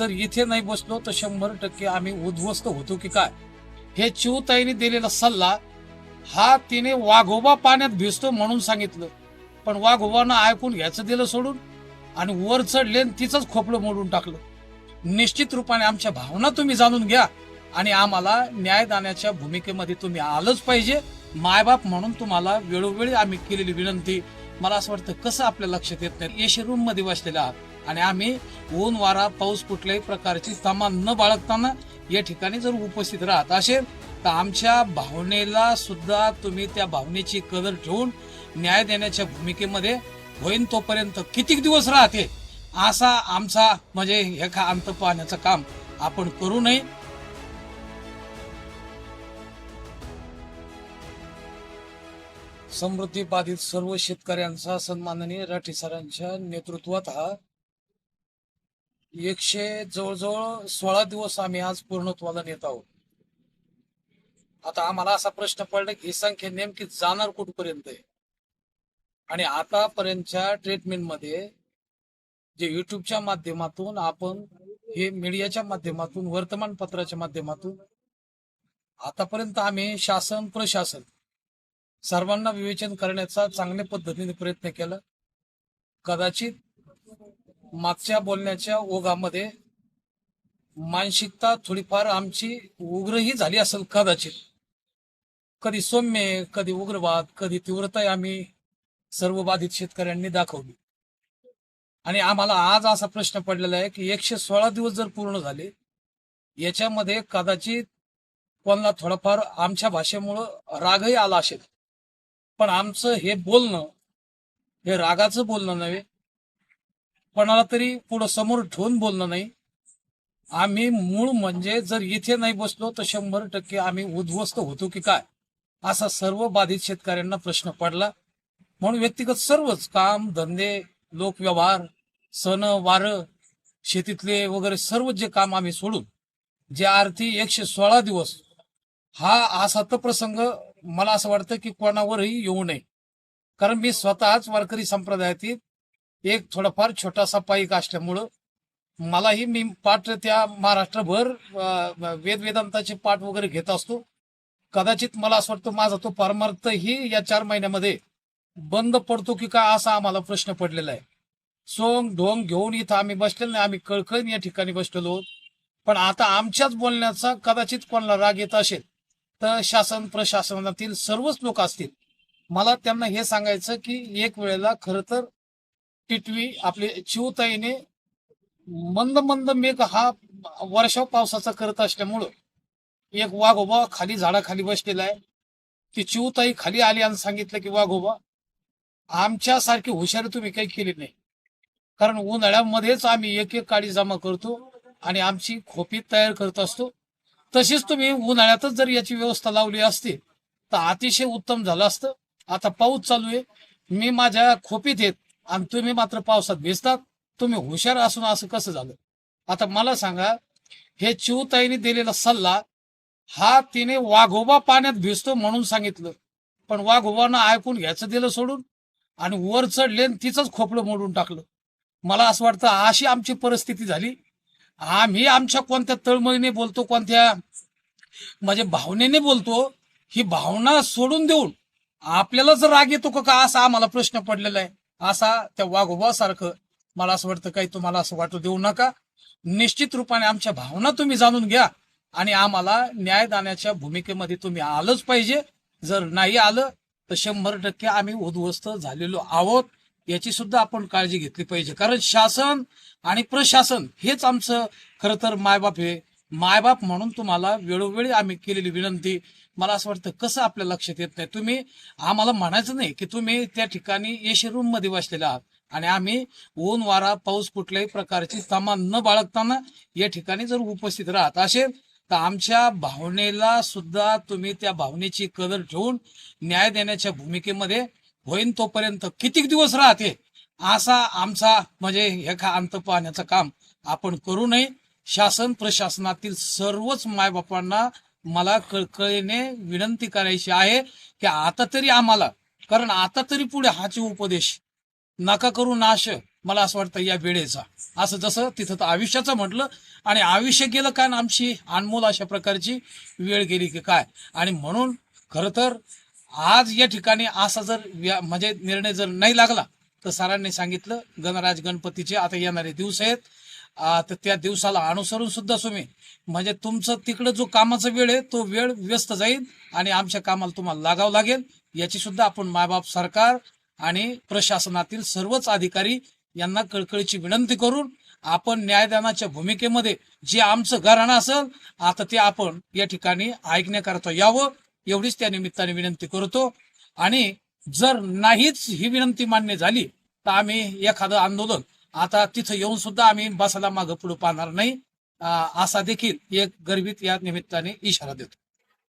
जर इथे नाही बसलो तर शंभर टक्के आम्ही उद्ध्वस्त होतो की काय? हे चिवताईने दिलेला सल्ला हा तिने वाघोबा पाण्यात भिजतो म्हणून सांगितलं. पण वाघोबानं ऐकून घ्यायचं दिलं सोडून आणि वर चढले तिचंच खोपलं मोडून टाकलं. निश्चित रूपाने आमच्या भावना तुम्ही जाणून घ्या आणि आम्हाला न्यायदानाच्या भूमिकेमध्ये तुम्ही आलंच पाहिजे. मायबाप म्हणून तुम्हाला वेळोवेळी आम्ही केलेली विनंती. मला असं वाटतं कसं आपल्या लक्षात येत नाही. एशी रूममध्ये बसलेले आहात. आणि आम्ही ऊन वारा पाऊस कुठल्याही प्रकारची तमान न बाळगताना या ठिकाणी जर उपस्थित राहत असेल तर आमच्या भावनेला सुद्धा तुम्ही त्या भावनेची कदर ठेवून न्याय देण्याच्या भूमिकेमध्ये होईन तोपर्यंत कितीक दिवस राहते असा आमचा म्हणजे एका अंत पाहण्याचं काम आपण करू नये. समृद्धी बाधित सर्व शेतकऱ्यांचा सन्माननीय राठी सरांच्या नेतृत्वात हा एकशे जवळजवळ सोळा दिवस आम्ही आज पूर्णत्वाला नेत आहोत. आता आम्हाला असा प्रश्न पडला की ही संख्या नेमकी जाणार कुठपर्यंत आहे? आणि आतापर्यंतच्या ट्रीटमेंटमध्ये जे युट्यूबच्या माध्यमातून आपण हे मीडियाच्या माध्यमातून वर्तमानपत्राच्या माध्यमातून आतापर्यंत आम्ही शासन प्रशासन सर्वांना विवेचन करण्याचा चांगल्या पद्धतीने प्रयत्न केला. कदाचित मागच्या बोलण्याच्या ओघामध्ये मानसिकता थोडीफार आमची उग्रही झाली असेल कदाचित. कधी सौम्य कधी उग्रवाद कधी तीव्रता आम्ही सर्व बाधित शेतकऱ्यांनी दाखवली. आणि आम्हाला आज असा प्रश्न पडलेला आहे की एकशे सोळा दिवस जर पूर्ण झाले याच्यामध्ये कदाचित कोणाला थोडाफार आमच्या भाषेमुळं रागही आला असेल. पण आमचं हे बोलणं हे रागाचं बोलणं नव्हे कोणाला तरी पुढं समोर ठेवून बोलणं नाही. आम्ही मूळ म्हणजे जर इथे नाही बसलो तर शंभर टक्के आम्ही उद्ध्वस्त होतो की काय? असा सर्व बाधित शेतकऱ्यांना प्रश्न पडला. म्हणून व्यक्तिगत सर्वच काम धंदे लोकव्यवहार सण वार शेतीतले वगैरे सर्व जे काम आम्ही सोडून जे आरती एकशे सोळा दिवस हा असा तर प्रसंग मला असं वाटतं की कोणावरही येऊ नये. कारण मी स्वतःच वारकरी संप्रदायातील एक थोडाफार छोटासा पाईक असल्यामुळं मलाही मी पाठ त्या महाराष्ट्रभर वेदवेदांताचे वेद वेदांताचे पाठ वगैरे घेत असतो. कदाचित मला असं वाटतं माझा तो परमार्थही या चार महिन्यामध्ये बंद पडतो की काय असा आम्हाला प्रश्न पडलेला आहे. सोंग ढोंग घेऊन इथं आम्ही बसलेलो नाही आम्ही कळकळीन या ठिकाणी बसलेलो. पण आता आमच्याच बोलण्याचा कदाचित कोणाला राग येत असेल तर शासन प्रशासनातील सर्वच लोक असतील. मला त्यांना हे सांगायचं की एक वेळेला खरं तर टिटवी आपले चिवताईने मंद मंद मेघ हा वर्षाव पावसाचा करत असल्यामुळं एक वाघोबा खाली झाडाखाली बसलेला आहे. ती चिवताई खाली आली आणि सांगितलं की वाघोबा आमच्यासारखी हुशारी तुम्ही काही केली नाही. कारण उन्हाळ्यामध्येच आम्ही एक एक काडी जमा करतो आणि आमची खोपी तयार करत असतो. तशीच तुम्ही उन्हाळ्यातच जर याची व्यवस्था लावली असती तर अतिशय उत्तम झालं असतं. आता पाऊस चालू आहे. मी माझ्या खोपीत येत आणि तुम्ही मात्र पावसात भिजतात. तुम्ही हुशार असून असं कसं झालं? आता मला सांगा हे चिवताईने दिलेला सल्ला हा तिने वाघोबा पाण्यात भिजतो म्हणून सांगितलं. पण वाघोबानं ऐकून घ्यायचं दिलं सोडून आणि वर चढले आणि तिचंच खोपलं मोडून टाकलं. मला असं वाटतं अशी आमची परिस्थिती झाली. आम्ही आमच्या कोणत्या तळमळीने बोलतो कोणत्या म्हणजे भावनेने बोलतो ही भावना सोडून देऊन आपल्याला जर राग येतो का का असा आम्हाला प्रश्न पडलेला आहे? असा त्या वाघोबासारखं मला असं वाटतं काही तुम्हाला असं वाटू देऊ नका. निश्चित रूपाने आमच्या भावना तुम्ही जाणून घ्या आणि आम्हाला न्यायदानाच्या भूमिकेमध्ये तुम्ही आलंच पाहिजे. जर नाही आलं तर शंभर टक्के आम्ही उद्ध्वस्त झालेलो आहोत. याची सुद्धा आपण काळजी घेतली पाहिजे. कारण शासन आणि प्रशासन हेच आमचं खरं तर मायबाप आहे. मायबाप म्हणून तुम्हाला वेळोवेळी आम्ही केलेली विनंती मला असं वाटतं कसं आपल्या लक्षात येत नाही? तुम्ही आम्हाला म्हणायचं नाही की तुम्ही त्या ठिकाणी एशी रूममध्ये बसलेले आहात. आणि आम्ही ऊन वारा पाऊस कुठल्याही प्रकारची सामान न बाळगताना या ठिकाणी जर उपस्थित राहत असेल तर आमच्या भावनेला सुद्धा तुम्ही त्या भावनेची कदर ठेवून न्याय देण्याच्या भूमिकेमध्ये होईन तोपर्यंत कितीक दिवस राहते? असा आमचा म्हणजे एका अंत पाहण्याचं काम आपण करू नये. शासन प्रशासनातील सर्वच मायबापांना मला कळकळीने विनंती करायची आहे की आता तरी आम्हाला कारण आता तरी पुढे हाचे उपदेश नका करू नाश मला असं वाटतं या वेळेचा. असं जसं तिथं तर आयुष्याचं म्हटलं आणि आयुष्य गेलं काय आमची अनमोल अशा प्रकारची वेळ गेली की काय? आणि म्हणून खरं तर आज या ठिकाणी असा जर व्या- म्हणजे निर्णय जर नाही लागला तर सरांनी सांगितलं गणराज गणपतीचे आता येणारे दिवस आहेत तर त्या दिवसाला अनुसरून सुद्धा तुम्ही. म्हणजे तुमचं तिकडं जो कामाचा वेळ आहे तो वेळ व्यस्त जाईल आणि आमच्या कामाला तुम्हाला लागावं लागेल. याची सुद्धा आपण मायबाप सरकार आणि प्रशासनातील सर्वच अधिकारी यांना कळकळीची विनंती करून आपण न्यायदानाच्या भूमिकेमध्ये जे आमचं घराणं असेल आता ते आपण या ठिकाणी ऐकण्याकरता यावं एवढीच त्या निमित्ताने विनंती करतो. आणि जर नाहीच ही विनंती मान्य झाली तर आम्ही एखादं आंदोलन आता तिथं येऊन सुद्धा आम्ही बसायला मागं पुढे पाहणार नाही. असा देखील एक गर्भित या निमित्ताने इशारा देतो.